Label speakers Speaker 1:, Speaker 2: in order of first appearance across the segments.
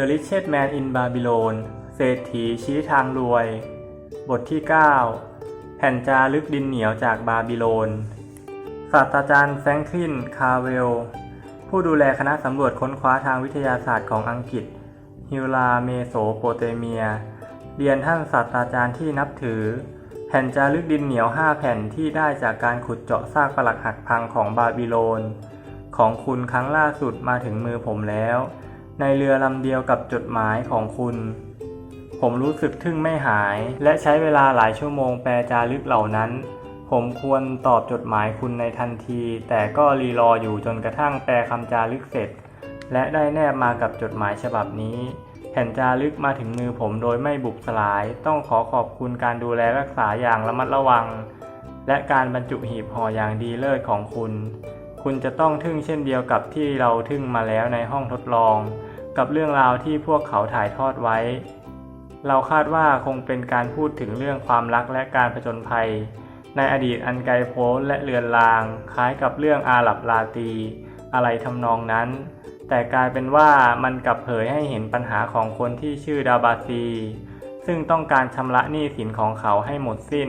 Speaker 1: The Richest Man in Babylon เศรษฐีชี้ทางรวย บทที่ 9 แผ่นจารึกดินเหนียวจากบาบิโลน ศาสตราจารย์แฟรงคลิน คาร์เวล ผู้ดูแลคณะสำรวจค้นคว้าทางวิทยาศาสตร์ของอังกฤษ ฮิวลาเมโสโปเตเมีย เรียนท่านศาสตราจารย์ที่นับถือ แผ่นจารึกดินเหนียว 5 แผ่นที่ได้จากการขุดเจาะซากปรักหักพังของบาบิโลน ของคุณครั้งล่าสุดมาถึงมือผมแล้ว ในเรือลำเดียวกับจดหมายของคุณ ผมรู้สึกทึ่งไม่หาย และใช้เวลาหลายชั่วโมงแปลจารึกเหล่านั้น ผมควรตอบจดหมายคุณในทันที แต่ก็รีรออยู่จนกระทั่งแปลคำจารึกเสร็จ และได้แนบมากับจดหมายฉบับนี้ แผ่นจารึกมาถึงมือผมโดยไม่บุบสลาย ต้องขอขอบคุณการดูแลรักษาอย่างระมัดระวัง และการบรรจุหีบห่ออย่างดีเลิศของคุณ คุณจะต้องทึ่งเช่นเดียวกับที่เราทึ่งมาแล้วในห้องทดลอง กับเรื่องราวที่พวกเขาถ่ายทอดไว้ เราคาดว่าคงเป็นการพูดถึงเรื่องความรักและการผจญภัย ในอดีตอันไกลโพ้นและเลือนลาง คล้ายกับเรื่องอาหรับลาตี อะไรทำนองนั้น แต่กลายเป็นว่ามันกลับเผยให้เห็นปัญหาของคนที่ชื่อดาบาซี ซึ่งต้องการชำระหนี้สินของเขาให้หมดสิ้น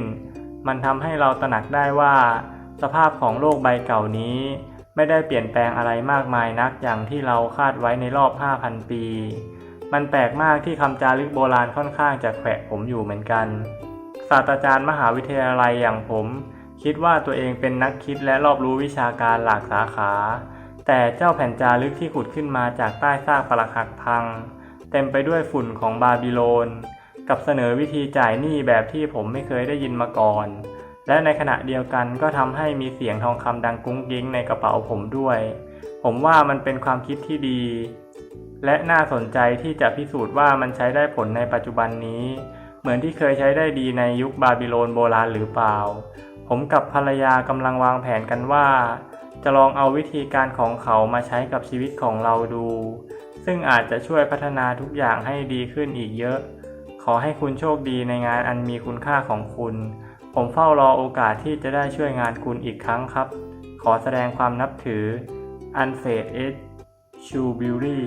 Speaker 1: มันทำให้เราตระหนักได้ว่า สภาพของโลกใบเก่านี้ ไม่ได้เปลี่ยนแปลงอะไรมากมายนักอย่างที่เราคาดไว้ในรอบ 5,000 ปี มันแปลกมากที่คำจารึกโบราณค่อนข้างจะแขวะผมอยู่เหมือนกัน ศาสตราจารย์มหาวิทยาลัยอย่างผม คิดว่าตัวเองเป็นนักคิดและรอบรู้วิชาการหลากสาขา แต่เจ้าแผ่นจารึกที่ขุดขึ้นมาจากใต้ซากปรักหักพัง เต็มไปด้วยฝุ่นของบาบิโลน กับเสนอวิธีจ่ายหนี้แบบที่ผมไม่เคยได้ยินมาก่อน และในขณะเดียวกันก็ทำให้มีเสียงทองคำดังกุ้งกิ้งในกระเป๋าผมด้วย ผมว่ามันเป็นความคิดที่ดี และน่าสนใจที่จะพิสูจน์ว่ามันใช้ได้ผลในปัจจุบันนี้ เหมือนที่เคยใช้ได้ดีในยุคบาบิโลนโบราณหรือเปล่า ผมกับภรรยากำลังวางแผนกันว่า จะลองเอาวิธีการของเขามาใช้กับชีวิตของเราดู ซึ่งอาจจะช่วยพัฒนาทุกอย่างให้ดีขึ้นอีกเยอะ ขอให้คุณโชคดีในงานอันมีคุณค่าของคุณ ผมเฝ้ารอโอกาสที่จะได้ช่วยงานคุณอีกครั้งครับ ขอแสดงความนับถืออันเฟดเอชชูบิวรี่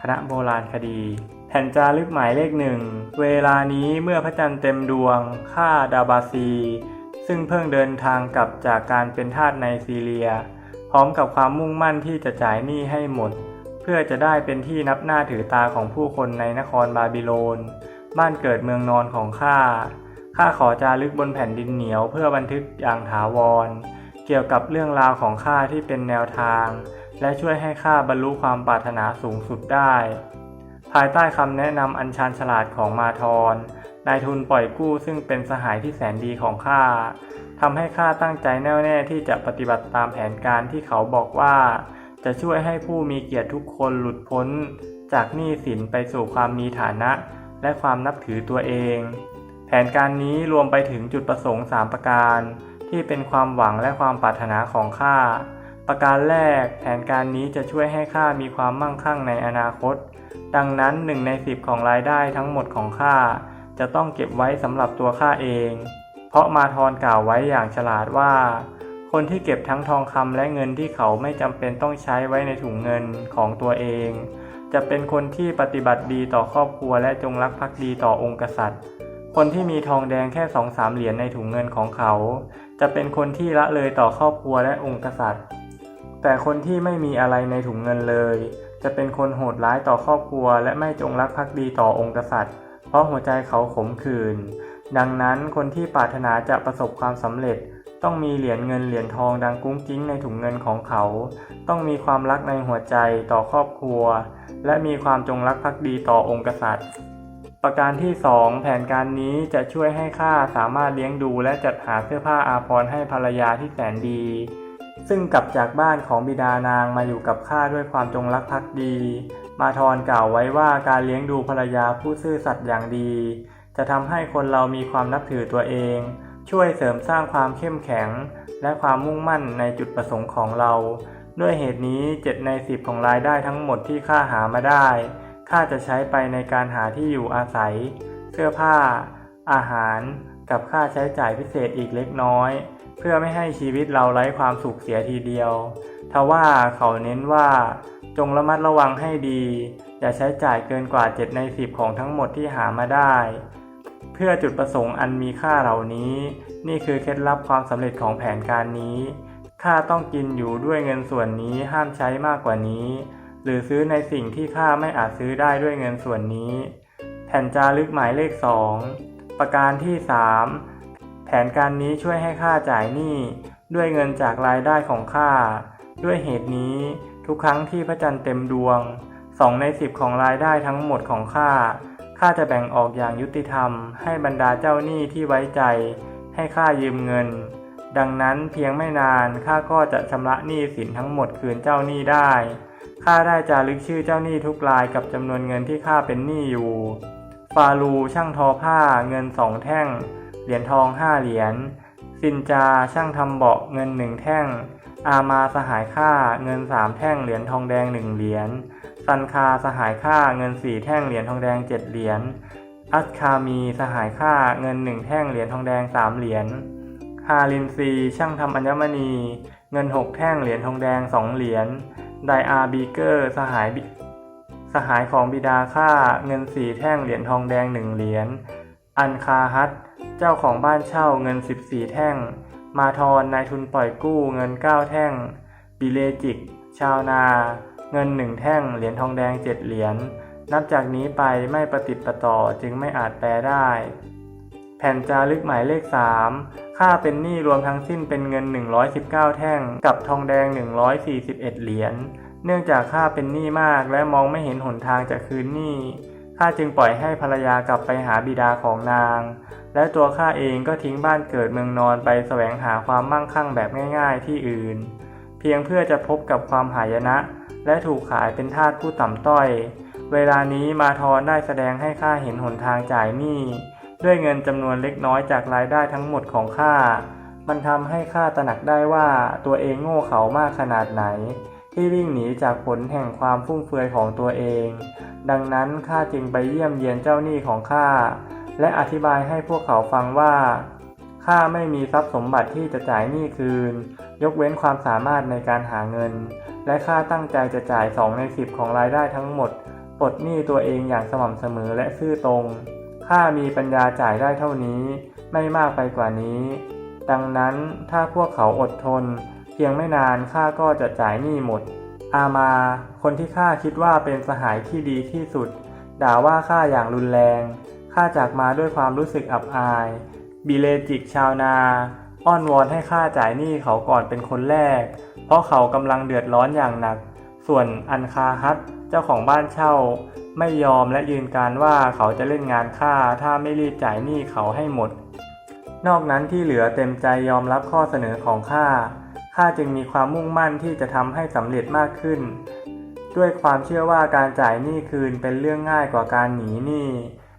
Speaker 1: คณะโบราณคดี แผ่นจารึกหมายเลขหนึ่ง เวลานี้เมื่อพระจันทร์เต็มดวง ข้าดาบาซี ซึ่งเพิ่งเดินทางกลับจากการเป็นทาสในซีเรีย พร้อมกับความมุ่งมั่นที่จะจ่ายหนี้ให้หมด เพื่อจะได้เป็นที่นับหน้าถือตาของผู้คนในนครบาบิโลน บ้านเกิดเมืองนอนของข้า ข้าขอจารึกบนแผ่นดินเหนียวเพื่อบันทึกอย่างถาวร เกี่ยวกับเรื่องราวของข้าที่เป็นแนวทาง และช่วยให้ข้าบรรลุความปรารถนาสูงสุดได้ ภายใต้คำแนะนำอันชาญฉลาดของมาทรนายทุนปล่อยกู้ซึ่งเป็นสหายที่แสนดีของข้าทำให้ข้าตั้งใจแน่วแน่ที่จะปฏิบัติตามแผนการที่เขาบอกว่า จะช่วยให้ผู้มีเกียรติทุกคนหลุดพ้น จากหนี้สินไปสู่ความมีฐานะ และความนับถือตัวเอง แผนการนี้รวมไปถึงจุดประสงค์ 3 ประการ ที่เป็นความหวังและความปรารถนาของข้า ประการแรก แผนการนี้จะช่วยให้ข้ามีความมั่งคั่งในอนาคต ดังนั้นหนึ่งในสิบของรายได้ทั้งหมดของข้าจะต้องเก็บไว้สำหรับตัวข้าเอง เพราะมาทรกล่าวไว้อย่างฉลาดว่า คนที่เก็บทั้งทองคำและเงินที่เขาไม่จำเป็นต้องใช้ไว้ในถุงเงินของตัวเอง จะเป็นคนที่ปฏิบัติดีต่อครอบครัวและจงรักภักดีต่อองค์กษัตริย์ คนที่มีทองแดงแค่สองสามเหรียญในถุงเงินของเขา จะเป็นคนที่ละเลยต่อครอบครัวและองค์กษัตริย์ แต่คนที่ไม่มีอะไรในถุงเงินเลย จะเป็นคนโหดร้ายต่อครอบครัว และไม่จงรักภักดีต่อองค์กษัตริย์ เพราะหัวใจเขาขมขื่นดังนั้นคนที่ปรารถนาจะประสบความสำเร็จ ต้องมีเหรียญเงินเหรียญทองดังกุ้งกิ้งในถุงเงินของเขา ต้องมีความรักในหัวใจต่อครอบครัว และมีความจงรักภักดีต่อองค์กษัตริย์ ประการที่ 2 แผนการนี้จะช่วยให้ข้าสามารถเลี้ยงดูและจัดหาเสื้อผ้าอาภรณ์ให้ภรรยาที่แสนดี ซึ่งกลับจากบ้านของบิดานางมาอยู่กับข้าด้วยความจงรักภักดี มาทรกล่าวไว้ว่าการเลี้ยงดูภรรยาผู้ซื่อสัตย์อย่างดี จะทำให้คนเรามีความนับถือตัวเอง ช่วยเสริมสร้างความเข้มแข็ง และความมุ่งมั่นในจุดประสงค์ของเรา ด้วยเหตุนี้ 7 ใน 10 ของรายได้ทั้งหมดที่ข้าหามาได้ ข้าจะใช้ไปในการหาที่อยู่อาศัย เสื้อผ้า อาหาร กับค่าใช้จ่ายพิเศษอีกเล็กน้อย เพื่อไม่ให้ชีวิตเราไร้ความสุขเสียทีเดียว ทว่าเขาเน้นว่า จงระมัดระวังให้ดี อย่าใช้จ่ายเกินกว่า7ใน10ของทั้งหมดที่หามาได้ เพื่อจุดประสงค์อันมีค่าเหล่านี้ นี่คือเคล็ดลับความสำเร็จของแผนการนี้ข้าต้องกินอยู่ด้วยเงินส่วนนี้ห้ามใช้มากกว่านี้ หรือซื้อในสิ่งที่ข้าไม่อาจซื้อได้ด้วยเงินส่วนนี้ แผ่นจารึกหมายเลข 2 ประการที่ 3 แผนการนี้ช่วยให้ข้าจ่ายหนี้ด้วยเงินจากรายได้ของข้า ด้วยเหตุนี้ทุกครั้งที่พระจันทร์เต็มดวงสองในสิบของรายได้ทั้งหมดของข้าข้าจะแบ่งออกอย่างยุติธรรม ให้บรรดาเจ้าหนี้ที่ไว้ใจ ให้ข้ายืมเงิน ดังนั้นเพียงไม่นานข้าก็จะชำระหนี้สินทั้งหมดคืนเจ้าหนี้ได้ ข้าได้จารึกชื่อเจ้าหนี้ทุกรายกับจำนวนเงินที่ข้าเป็นหนี้อยู่ ฟาลูช่างทอผ้าเงินสองแท่ง เหรียญทองห้าเหรียญ ซินจาช่างทำเบาะเงินหนึ่งแท่ง อามาสหายค่าเงินสามแท่งเหรียญทองแดงหนึ่งเหรียญ ซันคาสหายค่าเงินสี่แท่งเหรียญทองแดงเจ็ดเหรียญ อัสคามีสหายค่าเงินหนึ่งแท่งเหรียญทองแดงสามเหรียญ ฮาลินซีช่างทำอัญมณี เงินหกแท่งเหรียญทองแดงสองเหรียญ ไดอาร์บีเกอร์สหายสหายของบิดาค่าเงินสี่แท่งเหรียญทองแดงหนึ่งเหรียญ อันคาฮัตเจ้าของบ้านเช่าเงิน 14 แท่ง มาทอนนายทุนปล่อยกู้เงิน 9 แท่งบิเลจิก ชาวนา เงิน1แท่ง เหรียญทองแดง 7 เหรียญ นับจากนี้ไปไม่ประติดประต่อจึงไม่อาจแปลได้ แผ่นจารึกหมายเลข 3 ค่าเป็นหนี้รวมทั้งสิ้นเป็นเงิน 119 แท่ง กับทองแดง 141 เหรียญ เนื่องจากค่าเป็นหนี้มากและมองไม่เห็นหนทางจะคืนหนี้ ข้าจึงปล่อยให้ภรรยากลับไปหาบิดาของนาง และตัวข้าเองก็ทิ้งบ้านเกิดเมืองนอนไปแสวงหาความมั่งคั่งแบบง่าย ๆ ที่อื่น เพียงเพื่อจะพบกับความหายนะ และถูกขายเป็นทาสผู้ต่ำต้อย เวลานี้มาทอนได้แสดงให้ข้าเห็นหนทางจ่ายหนี้ ด้วยเงินจำนวนเล็กน้อยจากรายได้ทั้งหมดของข้า มันทำให้ข้าตระหนักได้ว่าตัวเองโง่เขามากขนาดไหน ที่วิ่งหนีจากผลแห่งความฟุ่มเฟือยของตัวเอง ดังนั้นข้าจึงไปเยี่ยมเยียนเจ้าหนี้ของข้า และอธิบายให้พวกเขาฟังว่าข้าไม่มีทรัพย์สมบัติที่จะจ่ายหนี้คืน ยกเว้นความสามารถในการหาเงิน และข้าตั้งใจจะจ่ายสองในสิบของรายได้ทั้งหมดปลดหนี้ตัวเองอย่างสม่ำเสมอและซื่อตรง ข้ามีปัญญาจ่ายได้เท่านี้ไม่มากไปกว่านี้ ดังนั้นถ้าพวกเขาอดทน เพียงไม่นานข้าก็จะจ่ายหนี้หมด อามา คนที่ข้าคิดว่าเป็นสหายที่ดีที่สุด ด่าว่าข้าอย่างรุนแรงข้าจากมาด้วยความรู้สึกอับอาย บิเลจิกชาวนา อ้อนวอนให้ข้าจ่ายหนี้เขาก่อนเป็นคนแรก เพราะเขากำลังเดือดร้อนอย่างหนัก ส่วนอันคาฮัตเจ้าของบ้านเช่า ไม่ยอมและยืนการว่าเขาจะเล่นงานข้าถ้าไม่รีบจ่ายหนี้เขาให้หมด นอกนั้นที่เหลือเต็มใจยอมรับข้อเสนอของข้าข้าจึงมีความมุ่งมั่นที่จะทำให้สำเร็จมากขึ้น ด้วยความเชื่อว่าการจ่ายหนี้คืนเป็นเรื่องง่ายกว่าการหนีหนี้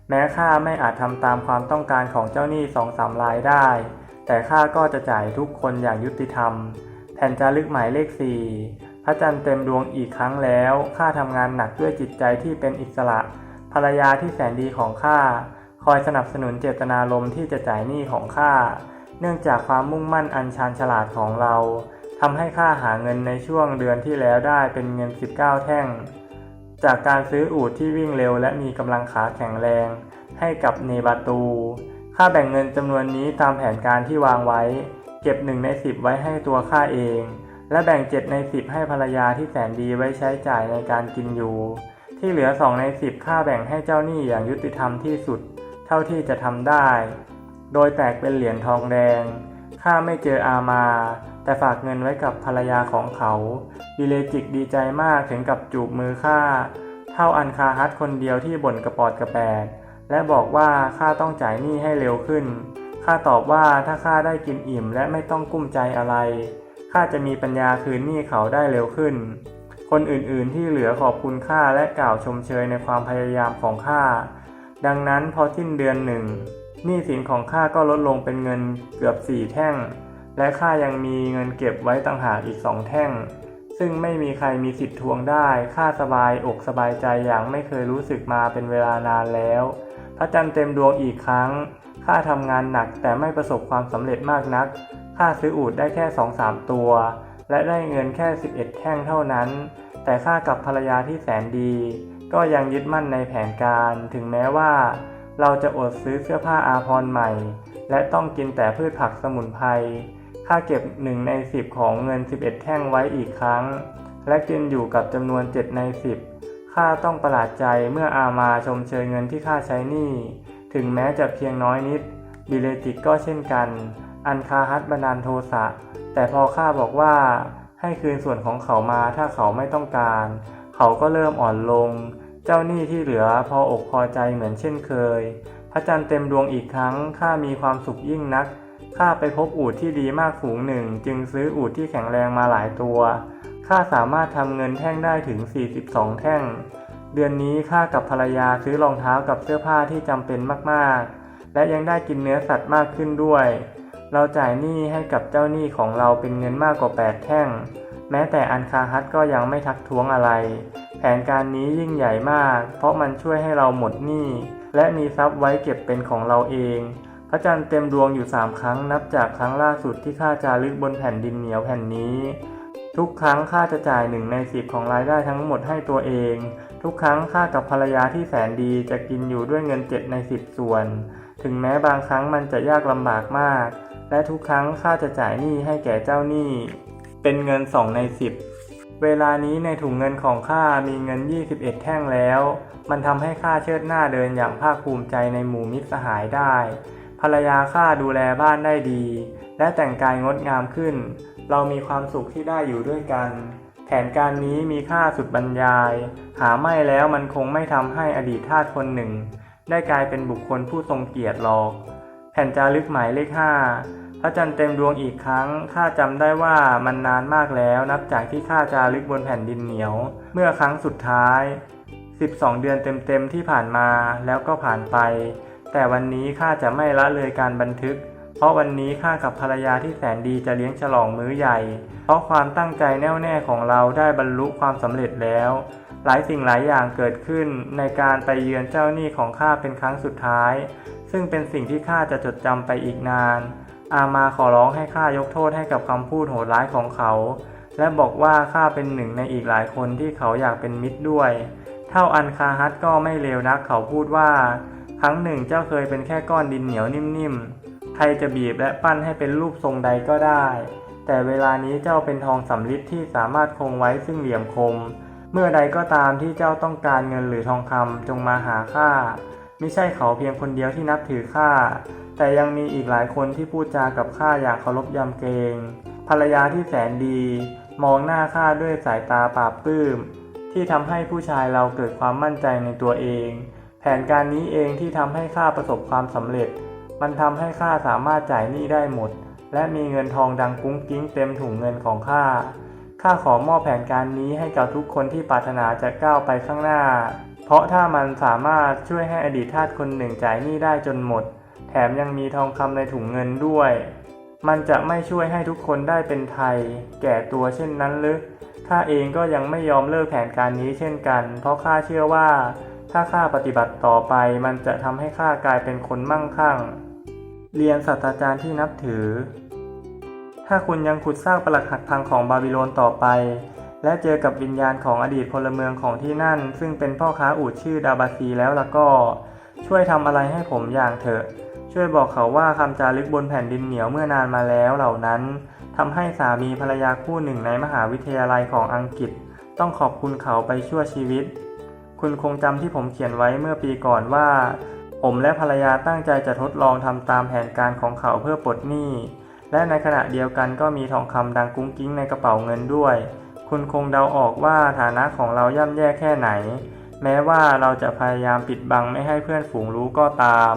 Speaker 1: แม้ข้าไม่อาจทำตามความต้องการของเจ้าหนี้สองสามรายได้ แต่ข้าก็จะจ่ายทุกคนอย่างยุติธรรม แผ่นจารึกหมายเลขสี่ พระจันทร์เต็มดวงอีกครั้งแล้ว ข้าทำงานหนักด้วยจิตใจที่เป็นอิสระ ภรรยาที่แสนดีของข้า คอยสนับสนุนเจตนารมณ์ที่จะจ่ายหนี้ของข้า เนื่องจากความมุ่งมั่นอันชาญฉลาดของเรา ทำให้ข้าหาเงินในช่วงเดือนที่แล้วได้เป็นเงิน 19 แท่ง จากการซื้ออูฐที่วิ่งเร็วและมีกำลังขาแข็งแรง ให้กับเนบาตู ข้าแบ่งเงินจำนวนนี้ตามแผนการที่วางไว้ เก็บหนึ่งในสิบไว้ให้ตัวข้าเอง และแบ่งเจ็ดในสิบให้ภรรยาที่แสนดีไว้ใช้จ่ายในการกินอยู่ ที่เหลือสองในสิบข้าแบ่งให้เจ้าหนี้อย่างยุติธรรมที่สุด เท่าที่จะทำได้ โดยแตกเป็นเหรียญทองแดงข้าไม่เจออามา แต่ฝากเงินไว้กับภรรยาของเขาบิเลจิกดีใจมากถึงกับจูบมือข้าเท่าอันคาฮัตคนเดียวที่บ่นกระปอดกระแปดและบอกว่าข้าต้องจ่ายหนี้ให้เร็วขึ้นข้าตอบว่าถ้าข้าได้กินอิ่มและไม่ต้องกุ้มใจอะไร ข้าจะมีปัญญาคืนหนี้เขาได้เร็วขึ้น คนอื่นๆที่เหลือขอบคุณข้าและกล่าวชมเชยในความพยายามของข้า ดังนั้นพอสิ้นเดือนหนึ่งหนี้สินของข้าก็ลดลงเป็นเงินเกือบสี่แท่ง และข้ายังมีเงินเก็บไว้ต่างหากอีกสองแท่ง ซึ่งไม่มีใครมีสิทธิ์ทวงได้ ข้าสบายอกสบายใจอย่างไม่เคยรู้สึกมาเป็นเวลานานแล้ว พระจันทร์เต็มดวงอีกครั้ง ข้าทำงานหนักแต่ไม่ประสบความสำเร็จมากนัก ข้าซื้ออูฐได้แค่สองสามตัว และได้เงินแค่ 11 แท่งเท่านั้น แต่ข้ากับภรรยาที่แสนดี ก็ยังยึดมั่นในแผนการ ถึงแม้ว่า เราจะอดซื้อเสื้อผ้าอาภรณ์ใหม่ และต้องกินแต่พืชผักสมุนไพรค่าเก็บหนึ่งในสิบของเงิน 11 แท่งไว้อีกครั้ง และกินอยู่กับจำนวน 7 ใน 10 ข้าต้องประหลาดใจเมื่ออามาชมเชยเงินที่ข้าใช้หนี้ ถึงแม้จะเพียงน้อยนิด บิเลติกก็เช่นกัน อันคาฮัตบันดาลโทสะ แต่พอข้าบอกว่าให้คืนส่วนของเขามาถ้าเขาไม่ต้องการ เขาก็เริ่มอ่อนลง เจ้าหนี้ที่เหลือพออกพอใจเหมือนเช่นเคย พระจันทร์เต็มดวงอีกครั้งข้ามีความสุขยิ่งนักข้าไปพบอูฐที่ดีมากฝูงหนึ่ง จึงซื้ออูฐที่แข็งแรงมาหลายตัวข้าสามารถทำเงินแท่งได้ถึง 42 แท่ง เดือนนี้ข้ากับภรรยาซื้อรองเท้ากับเสื้อผ้าที่จำเป็นมากๆ และยังได้กินเนื้อสัตว์มากขึ้นด้วย เราจ่ายหนี้ให้กับเจ้าหนี้ของเราเป็นเงินมากกว่า 8 แท่ง แม้แต่อันคาฮัตก็ยังไม่ทักท้วงอะไร แผนการนี้ยิ่งใหญ่มาก เพราะมันช่วยให้เราหมดหนี้ และมีทรัพย์ไว้เก็บเป็นของเราเอง พระจันทร์เต็มดวงอยู่สามครั้งนับจากครั้งล่าสุดที่ข้าจารึกบนแผ่นดินเหนียวแผ่นนี้ ทุกครั้งข้าจะจ่ายหนึ่งในสิบของรายได้ทั้งหมดให้ตัวเอง ทุกครั้งข้ากับภรรยาที่แสนดีจะกินอยู่ด้วยเงินเจ็ดในสิบส่วน ถึงแม้บางครั้งมันจะยากลำบากมาก และทุกครั้งข้าจะจ่ายหนี้ให้แก่เจ้าหนี้ เป็นเงินสองในสิบเวลานี้ในถุงเงินของข้ามีเงิน 21 แท่งแล้ว มันทำให้ข้าเชิดหน้าเดินอย่างภาคภูมิใจในหมู่มิตรสหายได้ ภรรยาข้าดูแลบ้านได้ดี และแต่งกายงดงามขึ้น เรามีความสุขที่ได้อยู่ด้วยกัน แผนการนี้มีค่าสุดบรรยาย หาไม่แล้วมันคงไม่ทำให้อดีตทาสคนหนึ่ง ได้กลายเป็นบุคคลผู้ทรงเกียรติหรอก แผ่นจารึกหมายเลขห้าพระจันทร์เต็มดวงอีกครั้ง ข้าจำได้ว่ามันนานมากแล้วนับจากที่ข้าจารึกบนแผ่นดินเหนียว เมื่อครั้งสุดท้าย 12 เดือนเต็มๆที่ผ่านมาแล้วก็ผ่านไป แต่วันนี้ข้าจะไม่ละเลยการบันทึก เพราะวันนี้ข้ากับภรรยาที่แสนดีจะเลี้ยงฉลองมื้อใหญ่ เพราะความตั้งใจแน่วแน่ของเราได้บรรลุความสำเร็จแล้ว หลายสิ่งหลายอย่างเกิดขึ้นในการไปเยือนเจ้าหนี้ของข้าเป็นครั้งสุดท้าย ซึ่งเป็นสิ่งที่ข้าจะจดจำไปอีกนาน อามาขอร้องให้ข้ายกโทษให้กับคำพูดโหดร้ายของเขา และบอกว่าข้าเป็นหนึ่งในอีกหลายคนที่เขาอยากเป็นมิตรด้วย เท่าอันคาฮัตก็ไม่เลวนักเขาพูดว่า ครั้งหนึ่งเจ้าเคยเป็นแค่ก้อนดินเหนียวนิ่มๆ ใครจะบีบและปั้นให้เป็นรูปทรงใดก็ได้ แต่เวลานี้เจ้าเป็นทองสำริดที่สามารถคงไว้ซึ่งเหลี่ยมคม เมื่อใดก็ตามที่เจ้าต้องการเงินหรือทองคำจงมาหาข้าไม่ใช่เขาเพียงคนเดียวที่นับถือข้าแต่ยังมีอีกหลายคนที่พูดจากับข้าอย่างเคารพยำเกรงภรรยาที่แสนดี มองหน้าข้าด้วยสายตาปราบปลื้มที่ทำให้ผู้ชายเราเกิดความมั่นใจในตัวเอง แผนการนี้เองที่ทำให้ข้าประสบความสำเร็จ มันทำให้ข้าสามารถจ่ายหนี้ได้หมด และมีเงินทองดังกุ้งกิ้งเต็มถุงเงินของข้า ข้าขอมอบแผนการนี้ให้กับทุกคนที่ปรารถนาจะก้าวไปข้างหน้า เพราะถ้ามันสามารถช่วยให้อดีตทาสคนหนึ่งจ่ายหนี้ได้จนหมด แถมยังมีทองคำในถุงเงินด้วย มันจะไม่ช่วยให้ทุกคนได้เป็นไทย แก่ตัวเช่นนั้นหรือข้าเองก็ยังไม่ยอมเลิกแผนการนี้เช่นกัน เพราะข้าเชื่อว่า ถ้าข้าปฏิบัติต่อไป มันจะทำให้ข้ากลายเป็นคนมั่งคั่ง เรียนศาสตราจารย์ที่นับถือ ถ้าคุณยังขุดซากปรักหักพังของบาบิโลนต่อไป และเจอกับวิญญาณของอดีตพลเมืองของที่นั่น ซึ่งเป็นพ่อค้าอูดชื่อดาบาซีแล้วล่ะก็ ช่วยทำอะไรให้ผมอย่างเถอะ ช่วยบอกเขาว่าคำจารึกบนแผ่นดินเหนียวเมื่อนานมาแล้วเหล่านั้นทำให้สามีภรรยาคู่หนึ่งในมหาวิทยาลัยของอังกฤษ ต้องขอบคุณเขาไปชั่วชีวิต คุณคงจำที่ผมเขียนไว้เมื่อปีก่อนว่า ผมและภรรยาตั้งใจจะทดลองทำตามแผนการของเขาเพื่อปลดหนี้ และในขณะเดียวกันก็มีทองคำดังกุ้งกิ้งในกระเป๋าเงินด้วย คุณคงเดาออกว่าฐานะของเราย่ำแย่แค่ไหน แม้ว่าเราจะพยายามปิดบังไม่ให้เพื่อนฝูงรู้ก็ตาม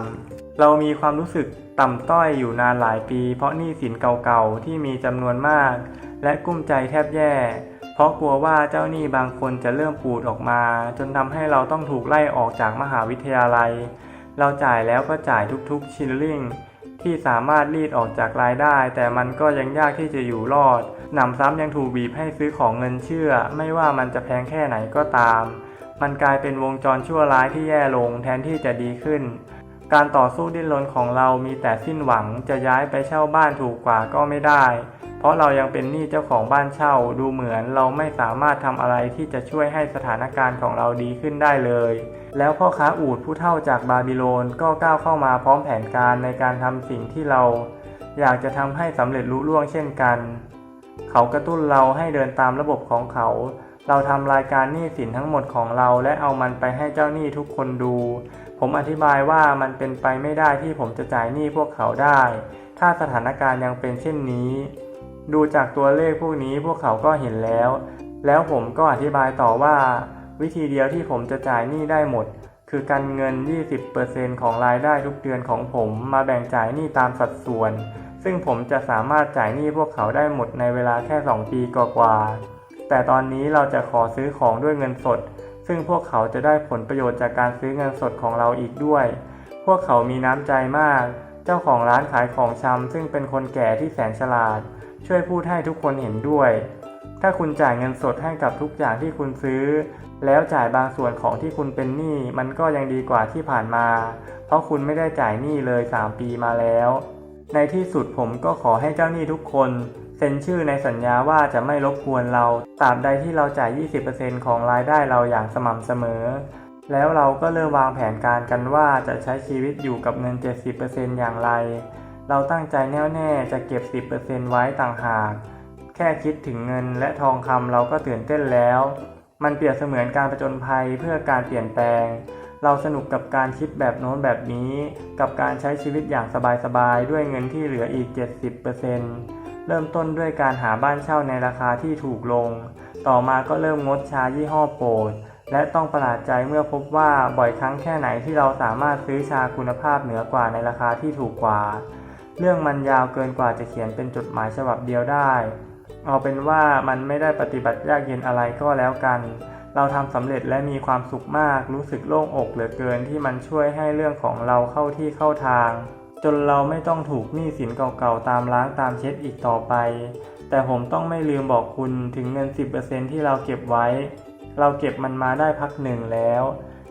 Speaker 1: เรามีความรู้สึกต่ำต้อยอยู่นานหลายปี เพราะหนี้สินเก่าๆที่มีจำนวนมาก และกุ้มใจแทบแย่ เพราะกลัวว่าเจ้าหนี้บางคนจะเริ่มปูดออกมา จนทำให้เราต้องถูกไล่ออกจากมหาวิทยาลัย เราจ่ายแล้วก็จ่ายทุกๆชิลลิ่ง ที่สามารถรีดออกจากรายได้ แต่มันก็ยังยากที่จะอยู่รอดหนำซ้ำยังถูกบีบให้ซื้อของเงินเชื่อ ไม่ว่ามันจะแพงแค่ไหนก็ตาม มันกลายเป็นวงจรชั่วร้ายที่แย่ลงแทนที่จะดีขึ้น การต่อสู้ดิ้นรนของเรามีแต่สิ้นหวังจะย้ายไปเช่าบ้านถูกกว่าก็ไม่ได้ เพราะเรายังเป็นหนี้เจ้าของบ้านเช่าดูเหมือนเราไม่สามารถทำอะไรที่จะช่วยให้สถานการณ์ของเราดีขึ้นได้เลย แล้วพ่อค้าอูดผู้เท่าจากบาบิโลนก็ก้าวเข้ามาพร้อมแผนการในการทำสิ่งที่เรา อยากจะทำให้สำเร็จลุล่วงเช่นกัน เขากระตุ้นเราให้เดินตามระบบของเขาเราทำรายการหนี้สินทั้งหมดของเราและเอามันไปให้เจ้าหนี้ทุกคนดู ผมอธิบายว่ามันเป็นไปไม่ได้ที่ผมจะจ่ายหนี้พวกเขาได้ ถ้าสถานการณ์ยังเป็นเช่นนี้ ดูจากตัวเลขพวกนี้พวกเขาก็เห็นแล้ว แล้วผมก็อธิบายต่อว่า วิธีเดียวที่ผมจะจ่ายหนี้ได้หมด คือการเงิน 20%ของรายได้ทุกเดือนของผมมาแบ่งจ่ายหนี้ตามสัดส่วน ซึ่งผมจะสามารถจ่ายหนี้พวกเขาได้หมดในเวลาแค่ 2 ปีกว่าๆแต่ตอนนี้เราจะขอซื้อของด้วยเงินสด ซึ่งพวกเขาจะได้ผลประโยชน์จากการซื้อเงินสดของเราอีกด้วย พวกเขามีน้ำใจมาก เจ้าของร้านขายของชำซึ่งเป็นคนแก่ที่แสนฉลาด ช่วยพูดให้ทุกคนเห็นด้วย ถ้าคุณจ่ายเงินสดให้กับทุกอย่างที่คุณซื้อ แล้วจ่ายบางส่วนของที่คุณเป็นหนี้มันก็ยังดีกว่าที่ผ่านมา เพราะคุณไม่ได้จ่ายหนี้เลย 3 ปีมาแล้ว ในที่สุดผมก็ขอให้เจ้าหนี้ทุกคน เซ็นชื่อในสัญญาว่าจะไม่รบกวนเราตราบใดที่เราจ่าย 20%ของรายได้เราอย่างสม่ำเสมอ แล้วเราก็เริ่มวางแผนการกันว่าจะใช้ชีวิตอยู่กับเงิน 70%อย่างไร เราตั้งใจแน่วแน่จะเก็บ 10%ไว้ต่างหาก แค่คิดถึงเงินและทองคำเราก็ตื่นเต้นแล้ว มันเปรียบเสมือนการประจนภัยเพื่อการเปลี่ยนแปลง เราสนุกกับการคิดแบบโน้นแบบนี้ กับการใช้ชีวิตอย่างสบายๆด้วยเงินที่เหลืออีก 70% เริ่มต้นด้วยการหาบ้านเช่าในราคาที่ถูกลง ต่อมาก็เริ่มงดชายี่ห้อโปรด และต้องประหลาดใจเมื่อพบว่าบ่อยครั้งแค่ไหนที่เราสามารถซื้อชาคุณภาพเหนือกว่าในราคาที่ถูกกว่า เรื่องมันยาวเกินกว่าจะเขียนเป็นจดหมายฉบับเดียวได้ เอาเป็นว่ามันไม่ได้ปฏิบัติยากเย็นอะไรก็แล้วกัน เราทำสำเร็จและมีความสุขมาก รู้สึกโล่งอกเหลือเกินที่มันช่วยให้เรื่องของเราเข้าที่เข้าทาง จนเราไม่ต้องถูกหนี้สินเก่าๆ ตามล้างตามเช็ดอีกต่อไป แต่ผมต้องไม่ลืมบอกคุณถึงเงิน 10%ที่เราเก็บไว้ เราเก็บมันมาได้พักหนึ่งแล้ว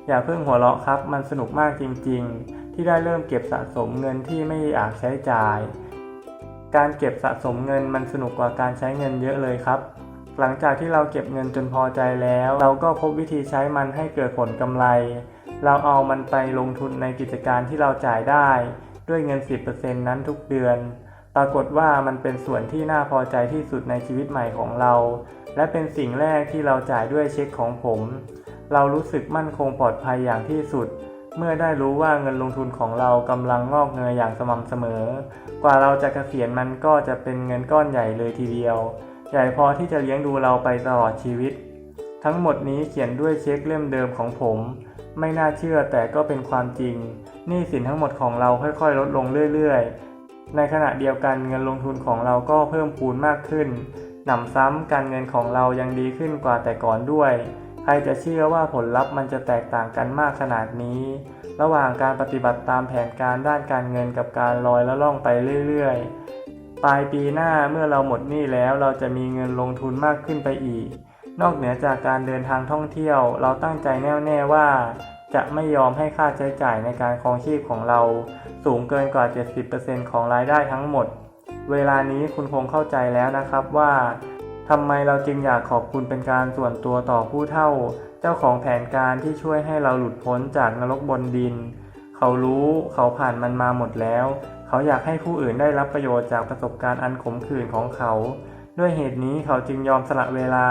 Speaker 1: อย่าเพิ่งหัวเราะครับ มันสนุกมากจริงๆ ที่ได้เริ่มเก็บสะสมเงินที่ไม่อยากใช้จ่าย การเก็บสะสมเงินมันสนุกกว่าการใช้เงินเยอะเลยครับ หลังจากที่เราเก็บเงินจนพอใจแล้ว เราก็พบวิธีใช้มันให้เกิดผลกำไร เราเอามันไปลงทุนในกิจการที่เราจ่ายได้ ด้วยเงิน 10%นั้นทุกเดือน ปรากฏว่ามันเป็นส่วนที่น่าพอใจที่สุดในชีวิตใหม่ของเรา และเป็นสิ่งแรกที่เราจ่ายด้วยเช็คของผม เรารู้สึกมั่นคงปลอดภัยอย่างที่สุด เมื่อได้รู้ว่าเงินลงทุนของเรากำลังงอกเงยอย่างสม่ำเสมอ กว่าเราจะเกษียณมันก็จะเป็นเงินก้อนใหญ่เลยทีเดียว ใหญ่พอที่จะเลี้ยงดูเราไปตลอดชีวิต ทั้งหมดนี้เขียนด้วยเช็คเล่มเดิมของผม ไม่น่าเชื่อแต่ก็เป็นความจริงหนี้สินทั้งหมดของเราค่อยๆ ลดลงเรื่อยๆ ในขณะเดียวกันเงินลงทุนของเราก็เพิ่มพูนมากขึ้นหนำซ้ำการเงินของเรายังดีขึ้นกว่าแต่ก่อนด้วย ใครจะเชื่อว่าผลลัพธ์มันจะแตกต่างกันมากขนาดนี้ ระหว่างการปฏิบัติตามแผนการด้านการเงินกับการลอยและล่องไปเรื่อยๆ ปลายปีหน้าเมื่อเราหมดหนี้แล้วเราจะมีเงินลงทุนมากขึ้นไปอีก นอกเหนือจากการเดินทางท่องเที่ยว เราตั้งใจแน่วแน่ว่า จะไม่ยอมให้ค่าใช้จ่ายในการครองชีพของเรา สูงเกินกว่า 70%ของรายได้ทั้งหมด เวลานี้คุณคงเข้าใจแล้วนะครับว่าทำไมเราจึงอยากขอบคุณเป็นการส่วนตัวต่อผู้เท่า เจ้าของแผนการที่ช่วยให้เราหลุดพ้นจากนรกบนดิน เขารู้เขาผ่านมันมาหมดแล้ว เขาอยากให้ผู้อื่นได้รับประโยชน์จากประสบการณ์อันขมขื่นของเขา ด้วยเหตุนี้เขาจึงยอมสละเวลา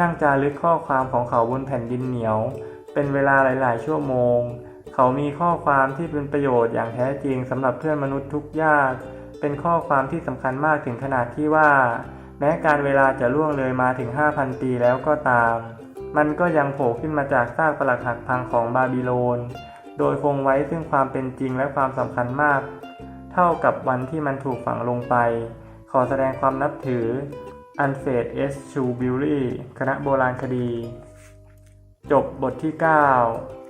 Speaker 1: นั่งจารึกข้อความของเขาบนแผ่นดินเหนียว เป็นเวลาหลาย ๆ ชั่วโมง เขามีข้อความที่เป็นประโยชน์อย่างแท้จริงสำหรับเพื่อนมนุษย์ทุกยาก เป็นข้อความที่สำคัญมากถึงขนาดที่ว่า แม้การเวลาจะล่วงเลยมาถึง 5,000 ปีแล้วก็ตาม มันก็ยังโผล่ขึ้นมาจากซากปรักหักพังของบาบิโลน โดยคงไว้ซึ่งความเป็นจริงและความสำคัญมาก เท่ากับวันที่มันถูกฝังลงไป ขอแสดงความนับถือ อันเฟดเอสชูบิลลี่ คณะโบราณคดี จบบทที่ 9